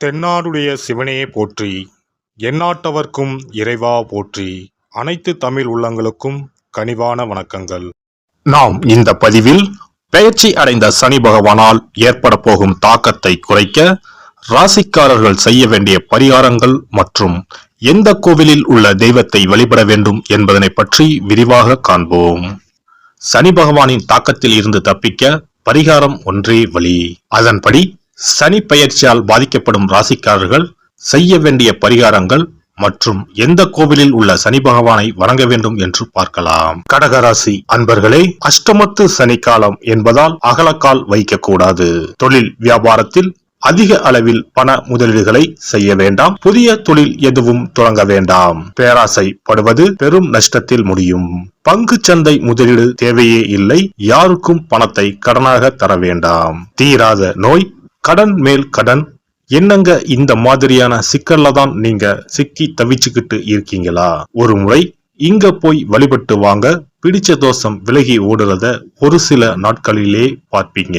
தென்னாடுடைய சிவனே போற்றி எந்நாட்டவர்க்கும் இறைவா போற்றி அனைத்து தமிழ் உள்ளங்களுக்கும் கனிவான வணக்கங்கள். நாம் இந்த பதிவில் பெயர்ச்சி அடைந்த சனி பகவானால் ஏற்பட போகும் தாக்கத்தை குறைக்க ராசிக்காரர்கள் செய்ய வேண்டிய பரிகாரங்கள் மற்றும் எந்த கோவிலில் உள்ள தெய்வத்தை வழிபட வேண்டும் என்பதனை பற்றி விரிவாக காண்போம். சனி பகவானின் தாக்கத்தில் இருந்து தப்பிக்க பரிகாரம் ஒன்றே வழி. அதன்படி சனி பெயர்ச்சியால் பாதிக்கப்படும் ராசிக்காரர்கள் செய்ய வேண்டிய பரிகாரங்கள் மற்றும் எந்த கோவிலில் உள்ள சனி பகவானை வணங்க வேண்டும் என்று பார்க்கலாம். கடகராசி அன்பர்களே அஷ்டமத்து சனி காலம் என்பதால் அகலக்கால் வைக்கக்கூடாது. தொழில் வியாபாரத்தில் அதிக அளவில் பண முதலீடுகளை செய்ய வேண்டாம். புதிய தொழில் எதுவும் தொடங்க வேண்டாம். பேராசைப்படுவது பெரும் நஷ்டத்தில் முடியும். பங்கு சந்தை முதலீடு தேவையே இல்லை. யாருக்கும் பணத்தை கடனாக தர வேண்டாம். தீராத நோய் கடன் மேல் கடன் என்னங்க இந்த மாதிரியான சிக்கல்ல தான் நீங்க சிக்கி தவிச்சுக்கிட்டு இருக்கீங்களா? ஒரு முறை இங்க போய் வழிபட்டு வாங்க பிடிச்ச தோஷம் விலகி ஓடுறத ஒரு சில நாட்களிலே பார்ப்பீங்க.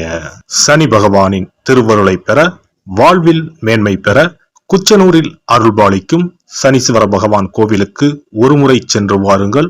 சனி பகவானின் திருவருளை பெற வாழ்வில் மேன்மை பெற குச்சனூரில் அருள்பாலிக்கும் சனீஸ்வர பகவான் கோவிலுக்கு ஒருமுறை சென்று வாருங்கள்.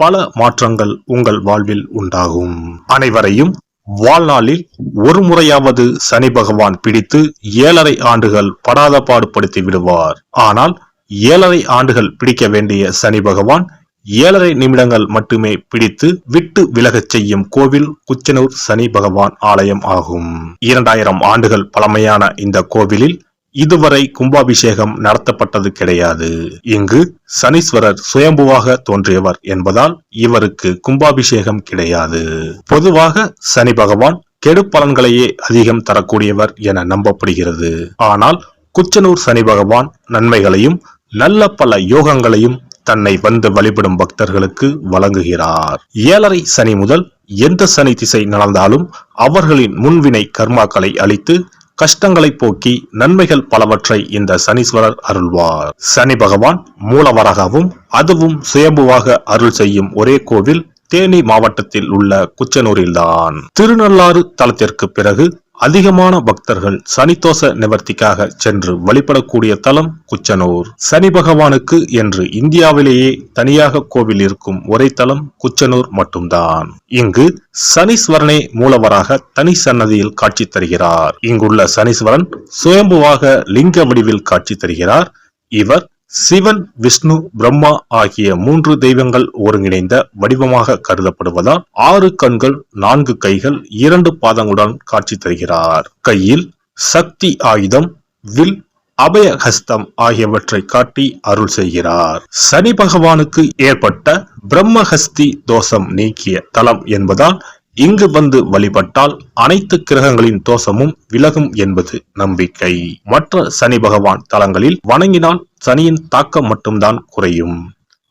பல மாற்றங்கள் உங்கள் வாழ்வில் உண்டாகும். அனைவரையும் வாழ்நாளில் ஒரு முறையாவது சனி பகவான் பிடித்து ஏழரை ஆண்டுகள் படாத பாடுபடுத்தி விடுவார். ஆனால் ஏழரை ஆண்டுகள் பிடிக்க வேண்டிய சனி பகவான் ஏழரை நிமிடங்கள் மட்டுமே பிடித்து விட்டு விலகச் செய்யும் கோவில் குச்சனூர் சனி பகவான் ஆலயம் ஆகும். இரண்டாயிரம் ஆண்டுகள் பழமையான இந்த கோவிலில் இதுவரை கும்பாபிஷேகம் நடத்தப்பட்டது கிடையாது. இங்கு சனீஸ்வரர் சுயம்புவாக தோன்றியவர் என்பதால் இவருக்கு கும்பாபிஷேகம் கிடையாது. பொதுவாக சனி பகவான் கெடு பலன்களையே அதிகம் தரக்கூடியவர் என நம்பப்படுகிறது. ஆனால் குச்சனூர் சனி பகவான் நன்மைகளையும் நல்ல பல யோகங்களையும் தன்னை வந்து வழிபடும் பக்தர்களுக்கு வழங்குகிறார். ஏழரை சனி முதல் எந்த சனி திசை நடந்தாலும் அவர்களின் முன்வினை கர்மாக்களை அளித்து கஷ்டங்களை போக்கி நன்மைகள் பலவற்றை இந்த சனீஸ்வரர் அருள்வார். சனி பகவான் மூலவராகவும் அதுவும் சுயம்புவாக அருள் செய்யும் ஒரே கோவில் தேனி மாவட்டத்தில் உள்ள குச்சனூரில்தான். திருநள்ளாறு தலத்திற்கு பிறகு அதிகமான பக்தர்கள் சனிதோஷ நிவர்த்திக்காக சென்று வழிபடக்கூடிய தலம் குச்சனூர். சனி பகவானுக்கு என்று இந்தியாவிலேயே தனியாக கோவில் இருக்கும் ஒரே தலம் குச்சனூர் மட்டும்தான். இங்கு சனீஸ்வரனே மூலவராக தனி சன்னதியில் காட்சி தருகிறார். இங்குள்ள சனீஸ்வரன் சுயம்புவாக லிங்க வடிவில் காட்சி தருகிறார். இவர் சிவன் விஷ்ணு பிரம்மா ஆகிய மூன்று தெய்வங்கள் ஒருங்கிணைந்த வடிவமாக கருதப்படுவதால் ஆறு கண்கள் நான்கு கைகள் இரண்டு பாதங்களுடன் காட்சி தருகிறார். கையில் சக்தி ஆயுதம் வில் அபயஹஸ்தம் ஆகியவற்றை காட்டி அருள் செய்கிறார். சனி பகவானுக்கு ஏற்பட்ட பிரம்மஹஸ்தி தோஷம் நீக்கிய தலம் என்பதால் இங்கு வந்து வழிபட்டால் அனைத்து கிரகங்களின் தோஷமும் விலகும் என்பது நம்பிக்கை. மற்ற சனி பகவான் தலங்களில் வணங்கினால் சனியின் தாக்கம் மட்டும்தான் குறையும்.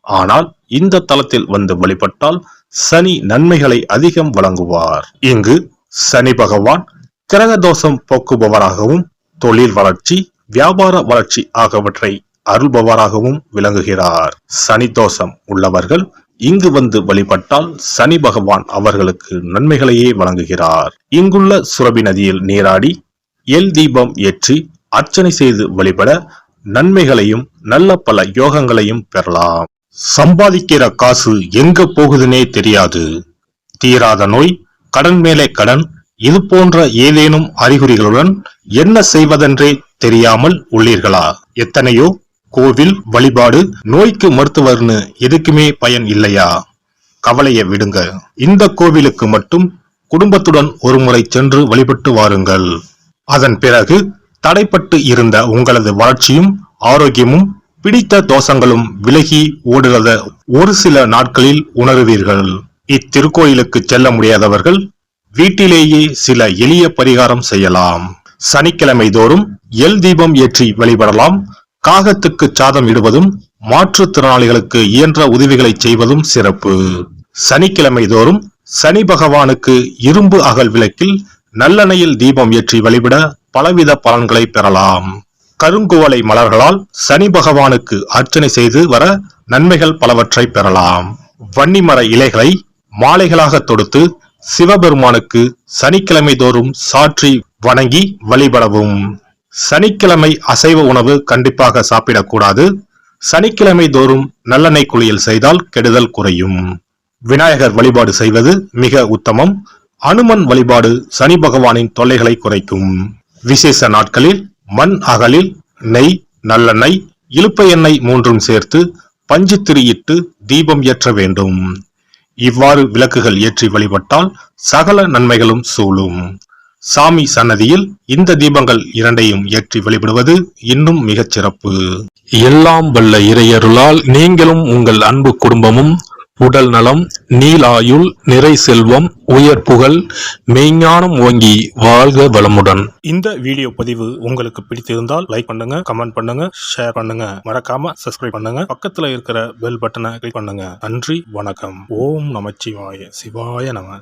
ஆனால் இந்த தலத்தில் வந்து வழிபட்டால் சனி நன்மைகளை அதிகம் வழங்குவார். இங்கு சனி பகவான் கிரக தோஷம் போக்குபவராகவும் தொழில் வளர்ச்சி வியாபார வளர்ச்சி ஆகியவற்றை அருள்பவராகவும் விளங்குகிறார். சனி தோஷம் உள்ளவர்கள் இங்கு வந்து வழிபட்டால் சனி பகவான் அவர்களுக்கு நன்மைகளையே வழங்குகிறார். இங்குள்ள சுரபி நதியில் நீராடி எல் தீபம் ஏற்றி அர்ச்சனை செய்து வழிபட நன்மைகளையும் நல்ல பல யோகங்களையும் பெறலாம். சம்பாதிக்கிற காசு எங்க போகுதுன்னே தெரியாது. தீராத நோய் கடன் மேலே கடன் இது போன்ற ஏதேனும் அறிகுறிகளுடன் என்ன செய்வதென்றே தெரியாமல் உள்ளீர்களா? எத்தனையோ கோவில் வழிபாடு நோய்க்கு மருத்துவர்னு எதுக்குமே பயன் இல்லையா? கவலையை விடுங்க. இந்த கோவிலுக்கு மட்டும் குடும்பத்துடன் ஒருமுறை சென்று வழிபட்டு வாருங்கள். அதன் பிறகு தடைப்பட்டு இருந்த உங்களது வளர்ச்சியும் ஆரோக்கியமும் பிடித்த தோஷங்களும் விலகி ஓடுகிறத ஒரு சில நாட்களில் உணருவீர்கள். இத்திருக்கோயிலுக்கு செல்ல முடியாதவர்கள் வீட்டிலேயே சில எளிய பரிகாரம் செய்யலாம். சனிக்கிழமை தோறும் எல் தீபம் ஏற்றி வழிபடலாம். காகத்துக்கு சாதம் இடுவதும் மாற்றுத்திறனாளிகளுக்கு இயன்ற உதவிகளை செய்வதும் சிறப்பு. சனிக்கிழமை தோறும் சனி பகவானுக்கு இரும்பு அகல் விளக்கில் நல்லெண்ணையில் தீபம் ஏற்றி வழிபட பலவித பலன்களை பெறலாம். கருங்குவலை மலர்களால் சனி பகவானுக்கு அர்ச்சனை செய்து வர நன்மைகள் பலவற்றை பெறலாம். வன்னிமர இலைகளை மாலைகளாக தொடுத்து சிவபெருமானுக்கு சனிக்கிழமை தோறும் சாற்றி வணங்கி வழிபடவும். சனிக்கிழமை அசைவ உணவு கண்டிப்பாக சாப்பிடக்கூடாது. சனிக்கிழமை தோறும் நல்லெண்ணெய் குளியல் செய்தால் கெடுதல் குறையும். விநாயகர் வழிபாடு செய்வது மிக உத்தமம். அனுமன் வழிபாடு சனி பகவானின் தொல்லைகளை குறைக்கும். விசேஷ நாட்களில் மண் அகலில் நெய் நல்லெண்ணெய் இலுப்பை எண்ணெய் மூன்றும் சேர்த்து பஞ்சு திரியிட்டு தீபம் ஏற்ற வேண்டும். இவ்வாறு விளக்குகள் ஏற்றி வழிபட்டால் சகல நன்மைகளும் சூழும். சாமி சன்னதியில் இந்த தீபங்கள் இரண்டையும் ஏற்றி வழிபடுவது இன்னும் மிகச் சிறப்பு. எல்லாம் வல்ல இறையருளால் நீங்களும் உங்கள் அன்பு குடும்பமும் உடல் நலம் நீலாயுள் நிறை செல்வம் உயர் புகழ் மெய்ஞானம் ஓங்கி வாழ்க வளமுடன். இந்த வீடியோ பதிவு உங்களுக்கு பிடித்திருந்தால் லைக் பண்ணுங்க கமெண்ட் பண்ணுங்க ஷேர் பண்ணுங்க. மறக்காம சப்ஸ்கிரைப் பண்ணுங்க. பக்கத்துல இருக்கிற பெல் பட்டனை கிளிக் பண்ணுங்க. நன்றி வணக்கம். ஓம் நமச்சிவாய. சிவாய நம.